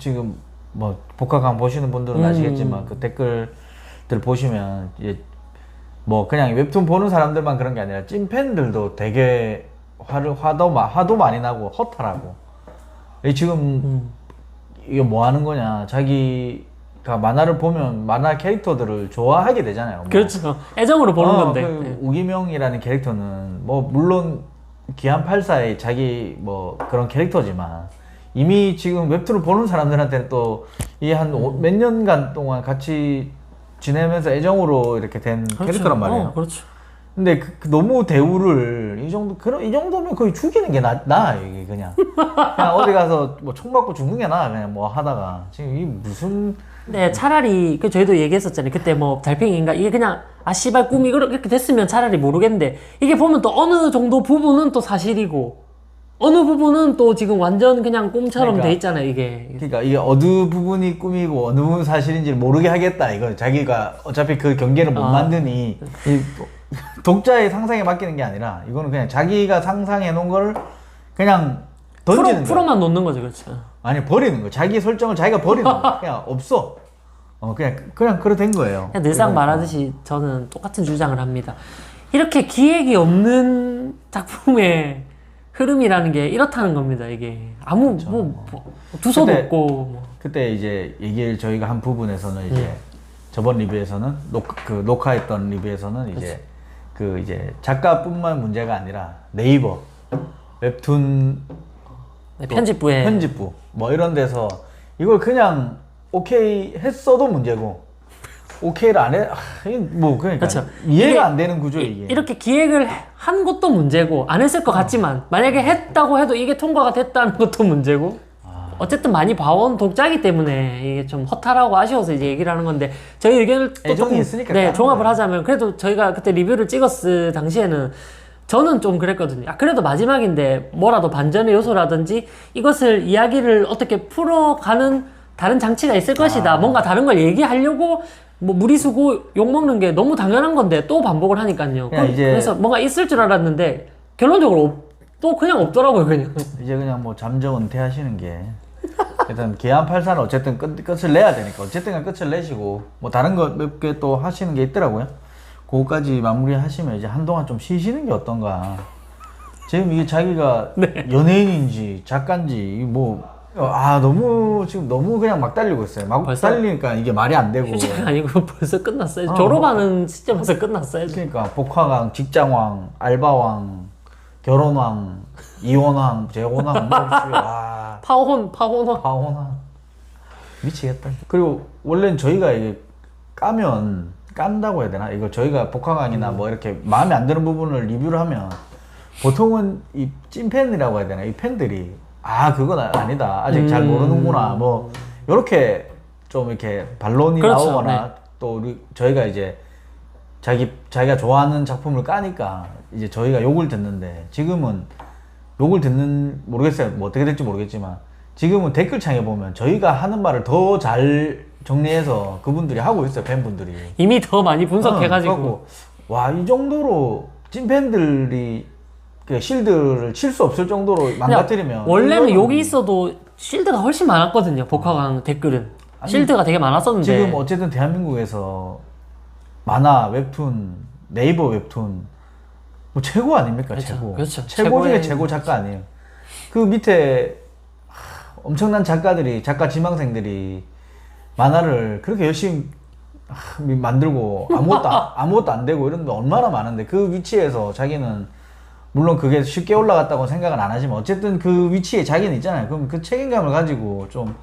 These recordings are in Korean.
지금 뭐 복학강 보시는 분들은 음. 아시겠지만 그 댓글들 보시면 이제 뭐 그냥 웹툰 보는 사람들만 그런 게 아니라 찐팬들도 되게 화를 화도 마- 화도 많이 나고 허탈하고 이 지금 음. 이게 뭐 하는 거냐 자기가 만화를 보면 만화 캐릭터들을 좋아하게 되잖아요. 뭐. 그렇죠. 애정으로 보는 어, 건데. 그 네. 우기명이라는 캐릭터는 뭐 물론 기안 84의 자기 뭐 그런 캐릭터지만 이미 지금 웹툰을 보는 사람들한테는 또 이게 한 음. 몇 년간 동안 같이 지내면서 애정으로 이렇게 된 캐릭터란 말이에요. 어, 그렇죠. 근데 그, 그 너무 대우를 이 정도 그런 이 정도면 거의 죽이는 게 나, 나 이게 그냥 그냥 어디 가서 뭐 총 맞고 죽는 게 나아 그냥 뭐 하다가 지금 이 무슨 네, 차라리 그 저희도 얘기했었잖아요. 그때 뭐 달팽이인가 이게 그냥 아 씨발 꿈이 그렇게 됐으면 차라리 모르겠는데 이게 보면 또 어느 정도 부분은 또 사실이고 어느 부분은 또 지금 완전 그냥 꿈처럼 그러니까. 돼 있잖아요. 이게 그러니까 이게 어느 부분이 꿈이고 어느 부분 사실인지 모르게 하겠다 이거 자기가 어차피 그 경계를 못 아. 만드니 이 독자의 상상에 맡기는 게 아니라 이거는 그냥 자기가 상상해 놓은 걸 그냥 던지는 프로, 프로 만 놓는 거죠, 그렇죠. 아니 버리는 거 자기 설정을 자기가 버리는 거 그냥 없어 어 그냥 그냥 그래 된 거예요 그냥 늘상. 말하듯이 저는 똑같은 주장을 합니다. 이렇게 기획이 없는 작품의 흐름이라는 게 이렇다는 겁니다. 이게 아무 뭐, 뭐 두서도 근데- 없고 뭐. 그때 이제 얘기를 저희가 한 부분에서는 이제 음. 저번 리뷰에서는 녹, 그 녹화했던 리뷰에서는 이제 그 이제 작가뿐만 문제가 아니라 네이버 웹툰 네, 또 편집부에 편집부 뭐 이런 데서 이걸 그냥 오케이 했어도 문제고 오케이를 안 해, 아, 뭐 그러니까 그렇죠. 이해가 안 되는 구조 이게. 이렇게 기획을 한 것도 문제고 안 했을 것 같지만 만약에 했다고 해도 이게 통과가 됐다는 것도 문제고 아. 어쨌든 많이 봐온 독자이기 때문에 이게 좀 허탈하고 아쉬워서 이제 얘기를 하는 건데 저희 의견을 또 조금 있으니까 네 종합을 거예요. 하자면 그래도 저희가 그때 리뷰를 찍었을 당시에는 저는 좀 그랬거든요. 아, 그래도 마지막인데 뭐라도 반전의 요소라든지 이것을 이야기를 어떻게 풀어가는 다른 장치가 있을 아. 것이다. 뭔가 다른 걸 얘기하려고 뭐 무리수고 욕먹는 게 너무 당연한 건데 또 반복을 하니까요. 그냥 그- 이제- 그래서 뭔가 있을 줄 알았는데 결론적으로 없- 또 그냥 없더라고요, 그냥. 이제 그냥 뭐 잠정 은퇴하시는 게 일단 기안 84는 어쨌든 끝, 끝을 내야 되니까 어쨌든 간에 끝을 내시고 뭐 다른 거 몇 개 또 하시는 게 있더라고요. 그거까지 마무리 하시면 이제 한동안 좀 쉬시는 게 어떤가. 지금 이게 자기가 네. 연예인인지 작가인지 뭐 아 너무 지금 너무 그냥 막 달리고 있어요. 막 벌써? 달리니까 이게 말이 안 되고. 휴직이 아니고 벌써 끝났어요. 어, 졸업하는 시점에서 끝났어요. 그러니까 복화강, 직장왕, 알바왕, 결혼왕, 이혼왕, 재혼왕 뭐 없이 와. 파혼, 파혼화. 파혼왕 미치겠다. 그리고 원래는 저희가 이게 까면 깐다고 해야 되나? 이거 저희가 복화강이나 뭐 이렇게 마음에 안 드는 부분을 리뷰를 하면 보통은 이 찐팬이라고 해야 되나? 이 팬들이 아 그건 아- 아니다. 아직 잘 음. 모르는구나. 뭐 이렇게 좀 이렇게 반론이 그렇죠. 나오거나 네. 또 우리 저희가 이제 자기 자기가 좋아하는 작품을 까니까 이제 저희가 욕을 듣는데 지금은 욕을 듣는 모르겠어요. 뭐 어떻게 될지 모르겠지만 지금은 댓글창에 보면 저희가 하는 말을 더 잘 정리해서 그분들이 하고 있어요. 팬분들이. 이미 더 많이 분석해가지고. 어, 와이 정도로 찐팬들이 그 실드를 칠 수 없을 정도로 망가뜨리면 원래는 욕이 있어도 실드가 훨씬 많았거든요. 복화강 댓글은. 아니, 실드가 되게 많았었는데. 지금 어쨌든 대한민국에서 만화 웹툰 네이버 웹툰 뭐 최고 아닙니까 그렇죠. 최고 그렇죠. 최고 중에 최고 작가 아니에요 그 밑에 하, 엄청난 작가들이 작가 지망생들이 만화를 그렇게 열심히 하, 만들고 아무것도 아- 아무것도 안 되고 이런 게 얼마나 많은데 그 위치에서 자기는 물론 그게 쉽게 올라갔다고 생각은 안 하지만 어쨌든 그 위치에 자기는 있잖아요 그럼 그 책임감을 가지고 좀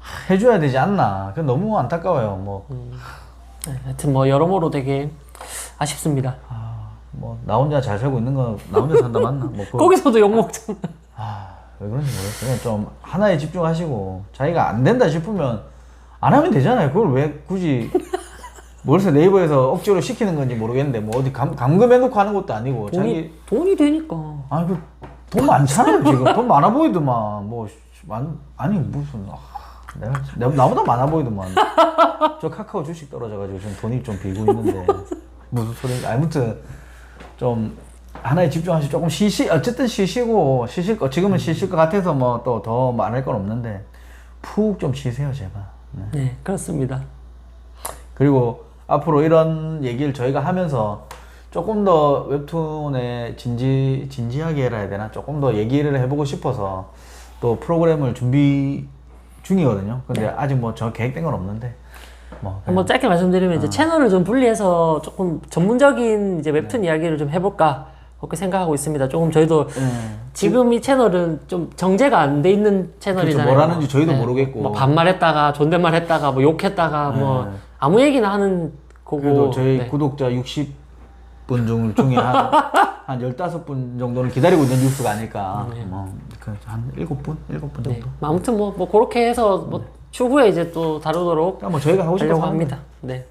하, 해줘야 되지 않나 그 너무 안타까워요 뭐 네, 하여튼 뭐 여러모로 되게 아쉽습니다. 뭐나 혼자 잘 살고 있는 거 나 혼자 산다 맞나? 뭐 그, 거기서도 욕먹잖아. 아, 왜 그런지 모르겠어요. 그냥 좀 하나에 집중하시고 자기가 안 된다 싶으면 안 하면 되잖아요. 그걸 왜 굳이 모르겠어요. 네이버에서 억지로 시키는 건지 모르겠는데 뭐 어디 감, 감금해놓고 하는 것도 아니고 돈이, 자기 돈이 되니까. 아니 그돈 많잖아요 지금 돈 많아 보이더만 뭐 많, 아니 무슨 아, 내가 나- 나보다 많아 보이더만 저 카카오 주식 떨어져가지고 지금 돈이 좀 비고 있는데 무슨 소리 아무튼 좀 하나에 집중하시 조금 쉬시 어쨌든 쉬시고 쉬실 거 지금은 쉬실 것 같아서 뭐 또 더 말할 건 없는데 푹 좀 쉬세요 제발. 네. 네, 그렇습니다. 그리고 앞으로 이런 얘기를 저희가 하면서 조금 더 웹툰에 진지 진지하게 해야 되나 조금 더 얘기를 해보고 싶어서 또 프로그램을 준비 중이거든요. 근데 아직 뭐 저 계획된 건 없는데 뭐 한번 짧게 말씀드리면 아. 이제 채널을 좀 분리해서 조금 전문적인 이제 웹툰 네. 이야기를 좀 해볼까 그렇게 생각하고 있습니다. 조금 저희도 예. 지금 이 채널은 좀 정제가 안 돼 있는 채널이잖아요. 그렇죠. 뭐라는지 저희도 모르겠고. 뭐 반말했다가 존댓말했다가 뭐 욕했다가 뭐 아무 얘기나 하는 거고. 네. 그래도 저희 네. 구독자 60분 중 중에 한, 한 15분 정도는 기다리고 있는 뉴스가 아닐까. 뭐, 그, 한 7분? 7분 정도. 네. 뭐 아무튼 뭐, 뭐 그렇게 해서 뭐 추후에 이제 또 다루도록 그러니까 뭐 저희가 하고 싶어서 하는 합니다. 네.